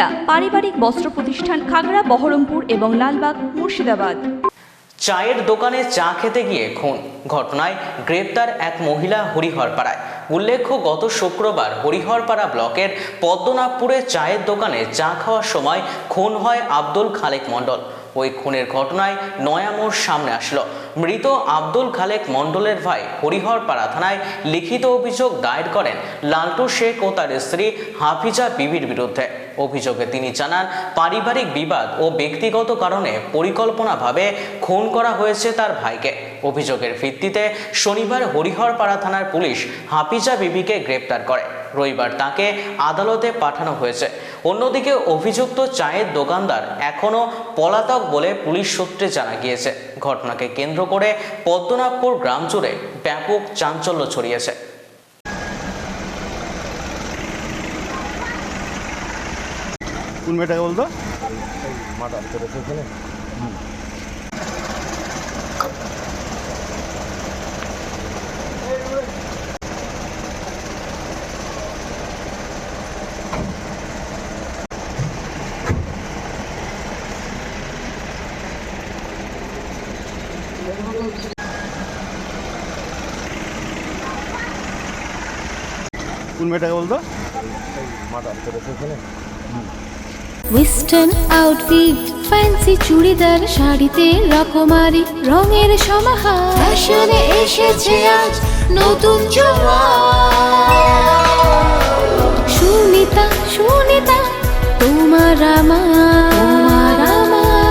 সুনিতা পারিবারিক বস্ত্র প্রতিষ্ঠান খাগড়া, বহরমপুর এবং লালবাগ, মুর্শিদাবাদ। চায়ের দোকানে চা খেতে গিয়ে খুন। ঘটনায় গ্রেপ্তার এক মহিলা হরিহরপাড়ায়। উল্লেখ্য, গত শুক্রবার হরিহরপাড়া ব্লকের পদ্মনাভপুরে চায়ের দোকানে চা খাওয়ার সময় খুন হয় আব্দুল খালেক মণ্ডল। ওই খুনের ঘটনায় নয়ামোড় সামনে আসলো। মৃত আব্দুল খালেক মণ্ডলের ভাই হরিহরপাড়া থানায় লিখিত অভিযোগ দায়ের করেন লালটু শেখ ও তার স্ত্রী হাফিজা বিবির বিরুদ্ধে। অভিযোগে তিনি জানান, পারিবারিক বিবাদ ও ব্যক্তিগত কারণে পরিকল্পনাভাবে খুন করা হয়েছে তার ভাইকে। অভিযোগের ভিত্তিতে শনিবার হরিহরপাড়া থানার পুলিশ হাফিজা বিবিকে গ্রেপ্তার করে। রবিবার তাকে আদালতে পাঠানো হয়েছে। অন্যদিকে অভিযুক্ত চায়ের দোকানদার এখনও পলাতক বলে পুলিশ সূত্রে জানা গিয়েছে। ঘটনাকে কেন্দ্র করে পদ্মনাভপুর গ্রাম জুড়ে ব্যাপক চাঞ্চল্য ছড়িয়েছে। কোন মেয়েটাকে বলতো? মাদার করেছে এখানে? কোন মেয়েটাকে বলতো? ওয়েস্টার্ন আউটফিট ফ্যান্সি চুড়িদার শাড়িতে রকমারি রঙের সমাহার। ফ্যাশনে এসেছে আজ নতুন সুনিতা সুনিতা তোমার আমার। আমার